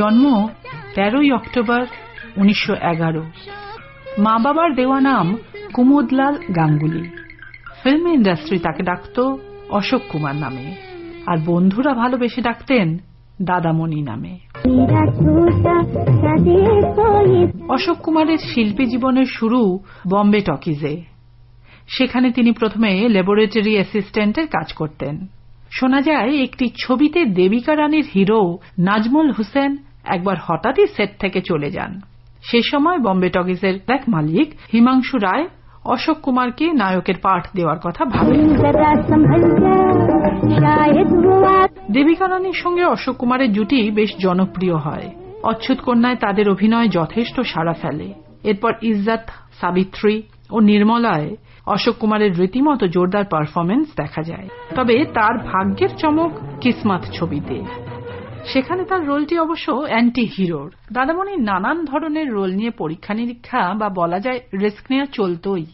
জন্ম তেরোই অক্টোবর উনিশশো এগারো। মা বাবার দেওয়া নাম কুমোদলাল গাঙ্গুলি। ফিল্ম ইন্ডাস্ট্রি তাকে ডাকত অশোক কুমার নামে। আর বন্ধুরা ভালোবেসে ডাকতেন দাদামণি নামে। অশোক কুমারের শিল্পী জীবনের শুরু বম্বে টকিজে। সেখানে তিনি প্রথমে ল্যাবরেটরি অ্যাসিস্ট্যান্টের কাজ করতেন। শোনা যায়, একটি ছবিতে দেবিকা রানীর হিরো নাজমুল হোসেন একবার হঠাৎই সেট থেকে চলে যান। সে সময় বম্বে টকিজের এক মালিক, হিমাংশু রায়, অশোক কুমারকে নায়কের পাঠ দেওয়ার কথা ভাবেন। দেবিকা রানীর সঙ্গে অশোক কুমারের জুটি বেশ জনপ্রিয় হয়। অচ্ছুত কন্যায় তাদের অভিনয় যথেষ্ট সাড়া ফেলে। এরপর ইজ্জাত, সাবিত্রী ও নির্মলায় অশোক কুমারের রীতিমতো জোরদার পারফরমেন্স দেখা যায়। তবে তার ভাগ্যের চমক কিসমাত ছবিতে। সেখানে তার রোলটি অবশ্য অ্যান্টি হিরোর দাদামণির নানান ধরনের রোল নিয়ে পরীক্ষা নিরীক্ষা বা বলা যায় রিস্ক নেওয়া চলতই।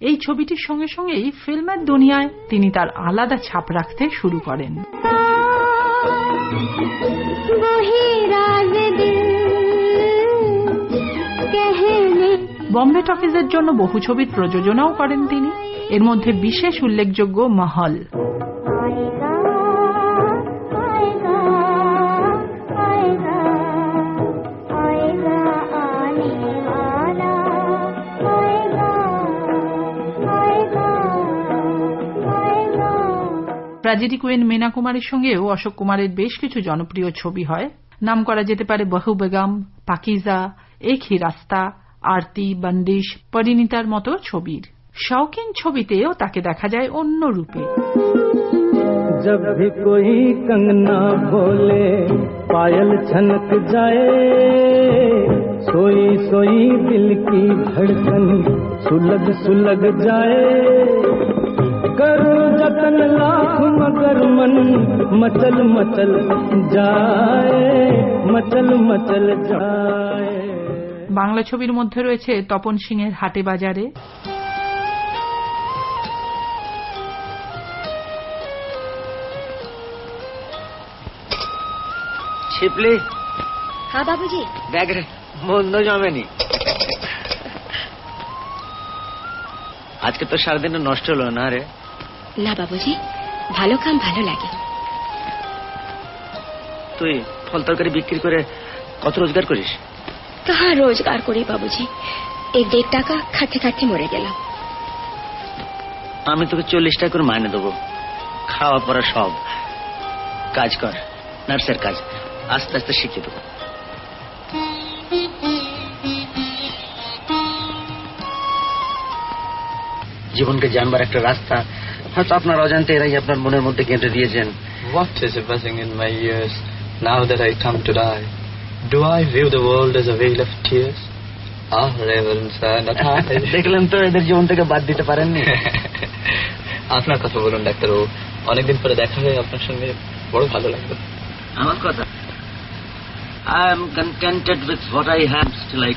এই ছবিটির সঙ্গে সঙ্গেই ফিল্মের দুনিয়ায় তিনি তার আলাদা ছাপ রাখতে শুরু করেন। বম্বে টকিজের জন্য বহু ছবির প্রযোজনাও করেন তিনি। এর মধ্যে বিশেষ উল্লেখযোগ্য মহল। ট্র্যাজেডি কুইন মীনা কুমারের সঙ্গেও অশোক কুমারের বেশ কিছু জনপ্রিয় ছবি হয় নাম করা যেতে পারে বহু বেগম পাকিজা এক হি রাস্তা আরতি বন্দিশ পরিণীতার মতো ছবির শৌখিন ছবিতেও তাকে দেখা যায় অন্য রূপে जब भी कोई कंगना बोले पायल छनक जाए सोई सोई दिल की धड़कन सुलग सुलग जाए करो जतन लाख मगर मन मचल मचल जाए मचल मचल जाए বাংলা ছবির মধ্যে রয়েছে তপন সিংয়ের হাটে বাজারে ছিপলি হ্যাঁ বাবুজি দেখ রে মন্দ জমেনি আজকে তো সারাদিন নষ্ট হলো না রে না বাবুজি ভালো কাম ভালো লাগে। তুই ফল তরকারি বিক্রি করে কত রোজগার করিস? কাহা রোজগার করি বাবুজি। এক দেড় টাকা খাটতে খাটতে মরে গেলাম। আমি তোকে চল্লিশ টাকা করে মাইনে দেবো। খাওয়া পড়া সব। কাজ কর নার্সের কাজ। আস্তে আস্তে শিখে দেবো। জীবনকে জানবার একটা রাস্তা হয়তো আপনার অজান্তে এরাই আপনার মনের মধ্যে গেঁথে দিয়েছেন What is buzzing in my ears now that I come to die? Do I view the world as a veil of tears? Ah, reverend sir, not I. দেখলেন তো এদের জীবন থেকে বাদ দিতে পারেননি আপনার কথা বলুন ডাক্তারবাবু অনেকদিন পরে দেখা হয়ে আপনার সঙ্গে বড় ভালো লাগলো আমার কথা I am contented with what I have still I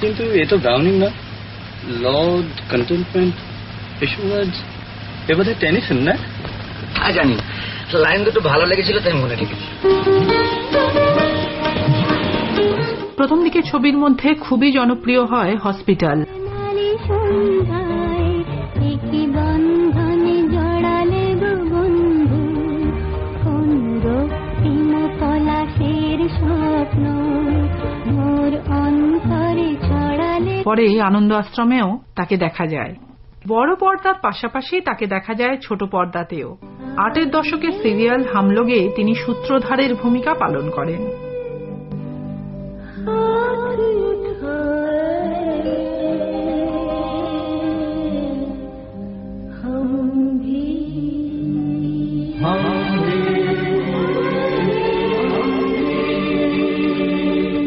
কিন্তু এ তো ব্রাউনিং না লর্ড কন্টেন্টমেন্ট এসব ওয়ার্ডস এ টেনিসন না? তা জানি। লাইন দুটো ভালো লেগেছিল তাই মনে রেখেছি। প্রথম দিকে ছবির মধ্যে খুবই জনপ্রিয় হয় হসপিটাল। পরে আনন্দ আশ্রমেও তাকে দেখা যায়। বড় পর্দার পাশাপাশি তাকে দেখা যায় ছোট পর্দাতেও। আটের দশকের সিরিয়াল হামলোগে তিনি সূত্রধারের ভূমিকা পালন করেন।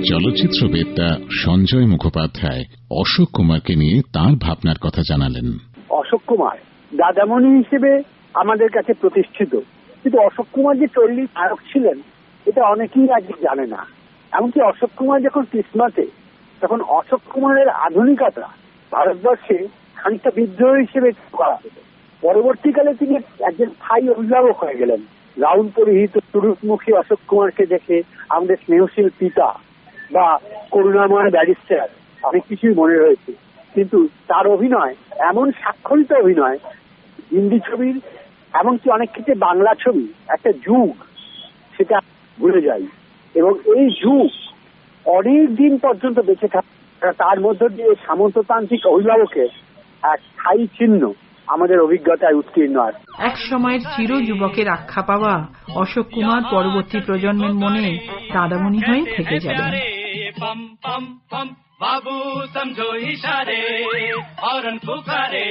চলচ্চিত্রবেত্তা সঞ্জয় মুখোপাধ্যায় অশোক কুমারকে নিয়ে তার ভাবনার কথা জানালেন। অশোক কুমার। দাদামণি হিসেবে আমাদের কাছে প্রতিষ্ঠিত। কিন্তু অশোক কুমার যে চল্লিশ নায়ক ছিলেন, এটা অনেকেই আজকে জানে না। এমনকি অশোক কুমার যখন কিসমাতে তখন অশোক কুমারের আধুনিকতা ভারতবর্ষে খানিকটা বিদ্রোহ হিসেবে করা পরবর্তীকালে তিনি একজন স্থায়ী অভিভাবক হয়ে গেলেন। গাউন পরিহিত তুরুপমুখী অশোক কুমারকে দেখে আমাদের স্নেহশীল পিতা বা করুণাময় ব্যারিস্টার, অনেক কিছুই মনে রয়েছে। কিন্তু তার অভিনয়, এমন স্বাক্ষরিত অভিনয়, হিন্দি ছবির, এমনকি অনেক ক্ষেত্রে বাংলা ছবি, একটা যুগ, সেটা ভুলে যাই। এবং এই যুগ অনেক দিন পর্যন্ত বেঁচে থাকে তার মধ্য দিয়ে সামন্ততান্ত্রিক অভিভাবকের এক স্থায়ী চিহ্ন আমাদের অভিজ্ঞতায় উত্তীর্ণ আর। এক সময়ের চির যুবকের আখ্যা পাওয়া অশোক কুমার পরবর্তী প্রজন্মের মনে দাদামণি হয়ে থেকে যাবে बाबू समझो इशारे हॉर्न पुकारे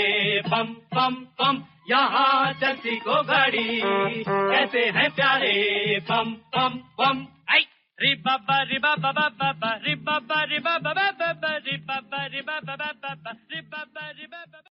पम पम पम यहाँ चलती को गाड़ी कैसे हैं प्यारे पम पम पम आई रि बाबा रि बाबा बाबा रि बाबा रि बाबा बाबा रि बाबा रि बाबा